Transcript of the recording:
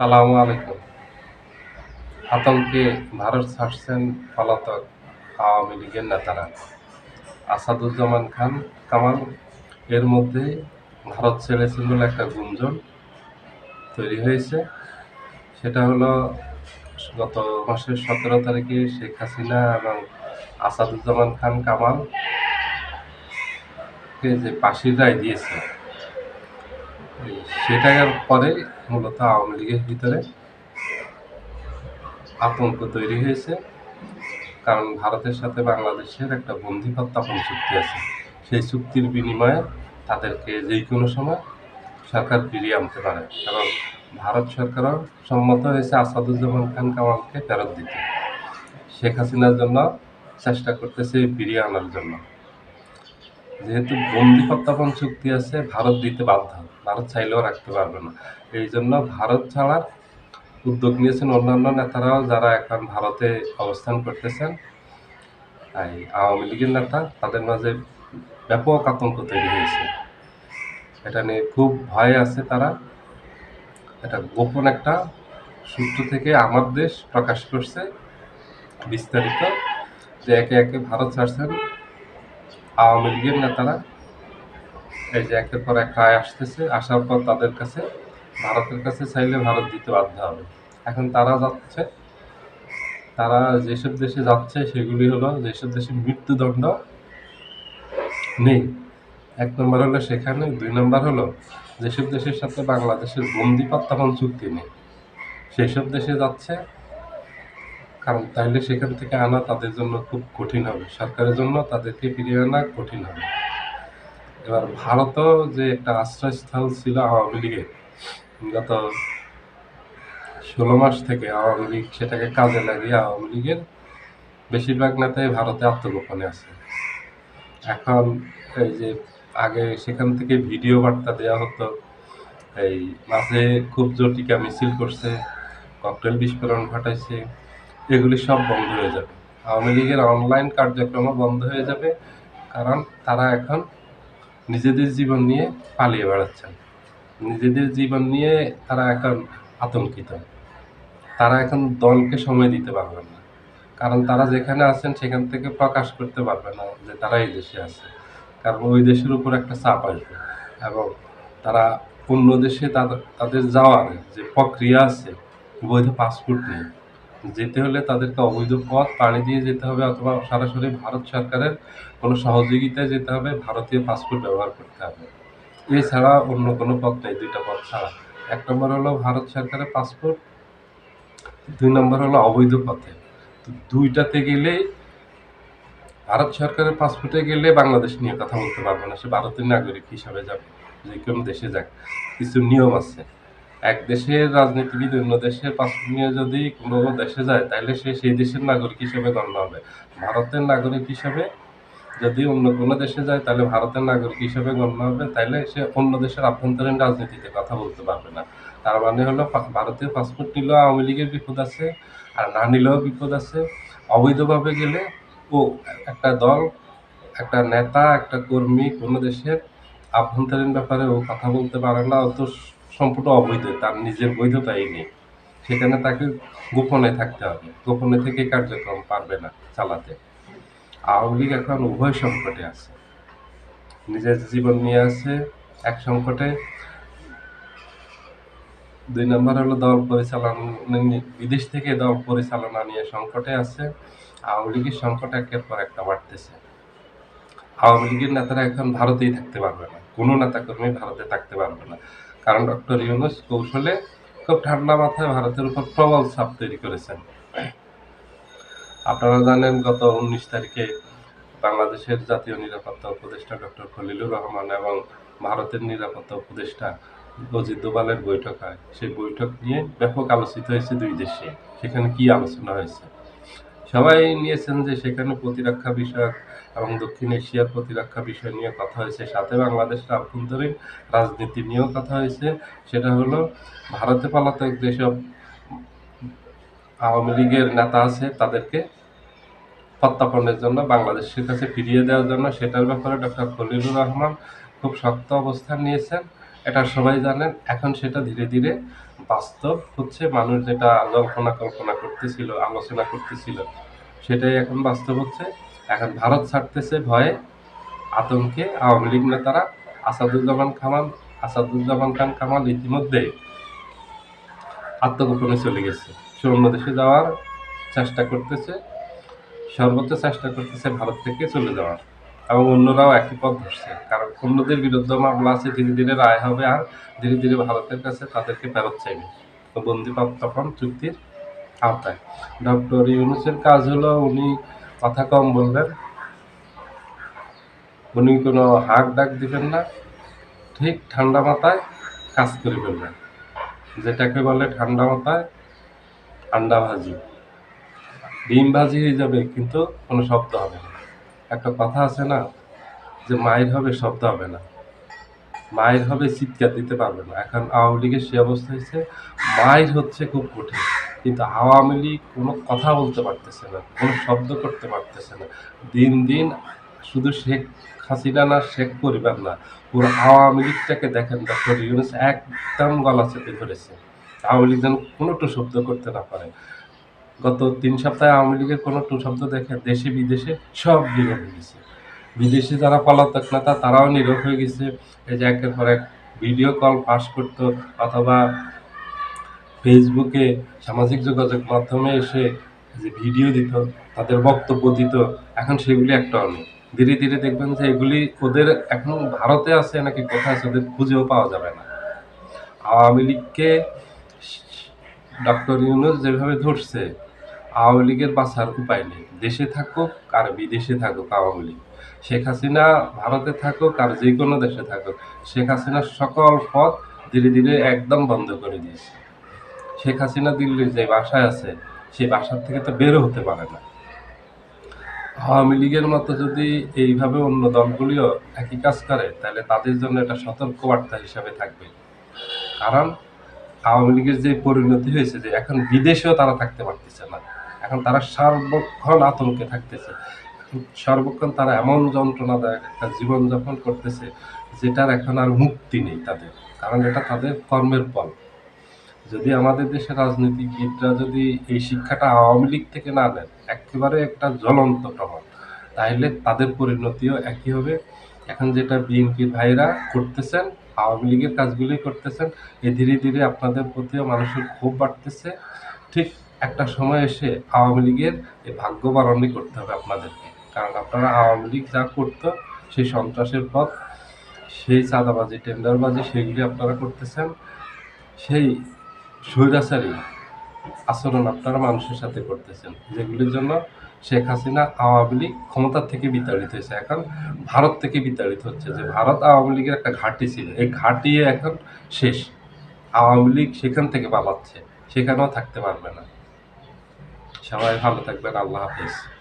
সালামু আলাইকুম। আতঙ্কে ভারত ছাড়ছেন পলাতক আওয়ামী লীগের নেতারা। আসাদুজ্জামান খান কামাল, এর মধ্যে ভারত ছেড়েছেন বলে একটা গুঞ্জন তৈরি হয়েছে। সেটা হলো গত মাসের সতেরো তারিখে শেখ হাসিনা এবং আসাদুজ্জামান খান কামাল যে ফাঁসির রায় দিয়েছে সেটার পরে মূলত আওয়ামী লীগের ভিতরে আতঙ্ক তৈরি হয়েছে, কারণ ভারতের সাথে বাংলাদেশের একটা বন্দি প্রত্যাপন চুক্তি আছে। সেই চুক্তির বিনিময়ে তাদেরকে যে কোনো সময় সরকার ফিরিয়ে আনতে পারে। এবং ভারত সরকারও সম্মত হয়েছে আসাদুজ্জামান খান কামালকে ফেরত দিতে। শেখ হাসিনার জন্য চেষ্টা করতেছে ফিরিয়ে আনার জন্য। যেহেতু বন্দি প্রত্যাপন চুক্তি আছে, ভারত দিতে বাধ্য। ভারত চাইলেও রাখতে পারবে না। এই জন্য ভারত ছাড়ার উদ্যোগ নিয়েছেন অন্যান্য নেতারাও যারা এখন ভারতে অবস্থান করতেছেন। এই আওয়ামী লীগের নেতা, তাদের মাঝে ব্যাপক আতঙ্ক তৈরি হয়েছে। এটা নিয়ে খুব ভয়ে আছে তারা। এটা গোপন একটা সূত্র থেকে আমার দেশ প্রকাশ করছে। বিস্তারিত যে একে একে ভারত ছাড়ছেন আওয়ামী লীগের নেতারা এই যে একের পর এক রায় আসতেছে, আসার পর তাদের কাছে, ভারতের কাছে চাইলে ভারত দিতে বাধ্য হবে। এখন তারা যাচ্ছে, তারা যেসব দেশে যাচ্ছে, সেগুলি হলো যেসব দেশে মৃত্যুদণ্ড নেই। এক নম্বর হলো সেখানে, দুই নম্বর হলো যেসব দেশের সাথে বাংলাদেশের বন্দি প্রত্যাপন চুক্তি নেই, সেসব দেশে যাচ্ছে কারণ তাইলে সেখান থেকে আনা তাদের জন্য খুব কঠিন হবে। সরকারের জন্য তাদেরকে ফিরিয়ে আনা কঠিন হবে। এবার ভারতও যে একটা আশ্রয়স্থল ছিল আওয়ামী লীগের, গত ষোলো মাস থেকে আওয়ামী লীগ সেটাকে কাজে লাগিয়ে আওয়ামী লীগের বেশিরভাগ নেতাই ভারতে আত্মগোপনে আছে। এখন এই যে আগে সেখান থেকে ভিডিও বার্তা দেওয়া হতো, এই মাঝে খুব জটিকা মিছিল করছে, ককটেল বিস্ফোরণ ঘটাইছে এগুলি সব বন্ধ হয়ে যাবে। আওয়ামী লীগের অনলাইন কার্যক্রমও বন্ধ হয়ে যাবে, কারণ তারা এখন নিজেদের জীবন নিয়ে পালিয়ে বেড়াচ্ছেন। নিজেদের জীবন নিয়ে তারা এখন আতঙ্কিত। তারা এখন দলকে সময় দিতে পারবেন না। কারণ তারা যেখানে আছেন সেখান থেকে প্রকাশ করতে পারবে না যে তারা এই দেশে আছে। কারণ ওই দেশের উপর একটা চাপ আসবে এবং তারা অন্য দেশে তাদের তাদের যাওয়ার যে প্রক্রিয়া আছে, বৈধ পাসপোর্ট নেই যেতে হলে তাদেরকে অবৈধ পথ পাড়ি দিয়ে যেতে হবে অথবা সরাসরি ভারত সরকারের কোনো সহযোগিতায় যেতে হবে, ভারতীয় পাসপোর্ট ব্যবহার করতে হবে। এছাড়া অন্য কোনো পথ নেই, দুইটা পথ ছাড়া। এক নম্বর হলো ভারত সরকারের পাসপোর্ট দুই নম্বর হলো অবৈধ পথে। তো দুইটাতে গেলেই ভারত সরকারের পাসপোর্টে গেলে বাংলাদেশ নিয়ে কথা বলতে পারবে না, সে ভারতের নাগরিক হিসাবে যাবে, যে কোনো দেশে যাক। কিছু নিয়ম আছে। এক দেশের রাজনীতিবিদ অন্য দেশের পাসপোর্ট নিয়ে যদি কোনো দেশে যায়, তাহলে সে সেই দেশের নাগরিক হিসেবে গণ্য হবে। ভারতের নাগরিক হিসেবে যদি অন্য কোনো দেশে যায়, তাহলে ভারতের নাগরিক হিসেবে গণ্য হবে। তাহলে সে অন্য দেশের আভ্যন্তরীণ রাজনীতিতে কথা বলতে পারবে না। তার মানে হলো ভারতীয় পাসপোর্ট নিলেও আওয়ামী লীগের বিপদ আছে, আর না নিলেও বিপদ আছে। অবৈধভাবে গেলে ও একটা দল, একটা নেতা, একটা কর্মী কোনো দেশের আভ্যন্তরীণ ব্যাপারে ও কথা বলতে পারে না ও তো সম্পূর্ণ অবৈধ, তার নিজের বৈধতাই নেই। সেখানে তাকে গোপনে থাকতে হবে। গোপনে থেকে কার্যক্রম পারবে না চালাতে। আওয়ামী লীগ এখন উভয় সংকটে আছে। নিজের জীবন নিয়ে আছে এক সংকটে। দুই নম্বর হলো দল পরিচালনা বিদেশ থেকে দল পরিচালনা নিয়ে সংকটে আছে। আওয়ামী লীগের সংকট একের পর একটা বাড়তেছে। আওয়ামী লীগের নেতারা এখন ভারতেই থাকতে পারবে না। কোনো নেতা কর্মী ভারতে থাকতে পারবে না। কারণ ডক্টর ইউনুস কৌশলে খুব ঠান্ডা মাথায় ভারতের উপর প্রবল চাপ তৈরি করেছেন। আপনারা জানেন, গত উনিশ তারিখে বাংলাদেশের জাতীয় নিরাপত্তা উপদেষ্টা ডক্টর খলিলুর রহমান এবং ভারতের নিরাপত্তা উপদেষ্টা অজিত দোভালের বৈঠক হয়। সেই বৈঠক নিয়ে ব্যাপক আলোচিত হয়েছে দুই দেশে। সেখানে কি আলোচনা হয়েছে? সবাই নিয়েছেন যে সেখানে প্রতিরক্ষা বিষয়ক এবং দক্ষিণ এশিয়ার প্রতিরক্ষা বিষয় নিয়ে কথা হয়েছে। সাথে বাংলাদেশের আভ্যন্তরীণ রাজনীতি নিয়েও কথা হয়েছে। সেটা হলো, ভারতে পলাতক যেসব আওয়ামী লীগের নেতা আছে, তাদেরকে প্রত্যাপনের জন্য, বাংলাদেশের কাছে ফিরিয়ে দেওয়ার জন্য। সেটার ব্যাপারে ডক্টর খলিলুর রহমান খুব শক্ত অবস্থান নিয়েছেন। এটা সবাই জানেন। এখন সেটা ধীরে ধীরে বাস্তব হচ্ছে। মানুষ যেটা জল্পনা কল্পনা করতেছিল, আলোচনা করতেছিল, সেটাই এখন বাস্তব হচ্ছে। এখন ভারত ছাড়তেছে ভয়ে আতঙ্কে আওয়ামী লীগ নেতারা আসাদুজ্জামান কামাল আসাদুজ্জামান খান কামাল ইতিমধ্যে আত্মগোপনে চলে গেছে। সে অন্য দেশে যাওয়ার চেষ্টা করতেছে, সর্বোচ্চ চেষ্টা করতেছে ভারত থেকে চলে যাওয়ার। এবং অন্যরাও একই পথ ধরছে। কারণ অন্যদের বিরুদ্ধে মামলা আছে, ধীরে ধীরে রায় হবে আর ধীরে ধীরে ভারতের কাছে তাদেরকে ফেরত চাইবে। তো বন্দিপাপ তখন চুক্তির আওতায়। ডক্টর ইউনুসের কাজ হলো, উনি কথা কম বলবেন। উনি কোনো হাক ডাক দিবেন না। ঠিক ঠান্ডা মাথায় কাজ করে ফেলবেন যেটাকে বলে ঠান্ডা মাথায় আন্ডা ভাজি। ডিম ভাজি হয়ে যাবে, কিন্তু কোনো শব্দ হবে না। একটা কথা আছে না, যে মায়ের হবে শব্দ হবে না। মায়ের হবে চিৎকার দিতে পারবে না। এখন আওয়ামী লীগের সে অবস্থা হয়েছে, মায়ের হচ্ছে খুব কঠিন। কিন্তু আওয়ামী লীগ কোনো কথা বলতে পারতেছে না, কোনো শব্দ করতে পারতেছে না। দিন দিন শুধু শেখ হাসিনা না, শেখ পরিবার না, পুরো আওয়ামী লীগটাকে দেখেন ডক্টর ইউনুস একদম গলা চেপে ধরেছে। আওয়ামী লীগ যেন কোনো টু শব্দ করতে না পারে। গত তিন সপ্তাহে আওয়ামী লীগের কোনো টু শব্দ দেখে দেশে, বিদেশে সব নীরব হয়ে গেছে। বিদেশে যারা পলাতক নেতা, তারাও নীরব হয়ে গেছে। এই যে একের পর এক ভিডিও কল পাস করতো, অথবা ফেসবুকে সামাজিক যোগাযোগ মাধ্যমে এসে যে ভিডিও দিত, তাদের বক্তব্য দিত, এখন সেগুলি একটা অনেক। ধীরে ধীরে দেখবেন যে এগুলি ওদের এখন ভারতে আছে নাকি কোথায় আছে, ওদের খুঁজেও পাওয়া যাবে না। আওয়ামী লীগকে ডক্টর ইউনুস যেভাবে ধরছে, আওয়ামী লীগের বাঁচার উপায় নেই। দেশে থাকুক আর বিদেশে থাকুক আওয়ামী লীগ। শেখ হাসিনা ভারতে থাকুক আর যে কোনো দেশে থাকুক, শেখ হাসিনার সকল পথ ধীরে ধীরে একদম বন্ধ করে দিয়েছে। শেখ হাসিনা দিল্লির যে বাসায় আছে, সেই বাসার থেকে তো বেরো হতে পারে না। আওয়ামী লীগের মতো যদি এইভাবে অন্য দলগুলিও একই কাজ করে, তাহলে তাদের জন্য এটা সতর্কবার্তা হিসাবে থাকবে। কারণ আওয়ামী লীগের যে পরিণতি হয়েছে যে এখন বিদেশেও তারা থাকতে পারতেছে না। এখন তারা সর্বক্ষণ আতঙ্কে থাকতেছে। সর্বক্ষণ তারা এমন যন্ত্রণাদায়ক একটা জীবনযাপন করতেছে, যেটার এখন আর মুক্তি নেই তাদের। কারণ এটা তাদের কর্মের ফল। যদি আমাদের দেশের রাজনীতিবিদরা যদি এই শিক্ষাটা আওয়ামী লীগ থেকে না নেন একেবারে একটা জ্বলন্ত প্রমাণ, তাহলে তাদের পরিণতিও একই হবে। এখন যেটা বিএনপির ভাইরা করতেছেন, আওয়ামী লীগের কাজগুলি করতেছেন, এ ধীরে ধীরে আপনাদের প্রতিও মানুষের ক্ষোভ বাড়তেছে। ঠিক একটা সময় এসে আওয়ামী লীগের এই ভাগ্য বারণই করতে হবে আপনাদেরকে। কারণ আপনারা আওয়ামী লীগ যা করতো, সেই সন্ত্রাসের পথ, সেই চাঁদাবাজি, টেন্ডারবাজি সেগুলি আপনারা করতেছেন। সেই স্বৈরাচারী আচরণ আপনারা মানুষের সাথে করতেছেন। যেগুলির জন্য শেখ হাসিনা আওয়ামী লীগ ক্ষমতার থেকে বিতাড়িত হয়েছে। এখন ভারত থেকে বিতাড়িত হচ্ছে যে ভারত আওয়ামী লীগের একটা ঘাঁটি ছিল। এই ঘাটি এখন শেষ। আওয়ামী লীগ সেখান থেকে পালাচ্ছে। সেখানেও থাকতে পারবে না। সবাই ভালো থাকবেন। আল্লাহ হাফেজ।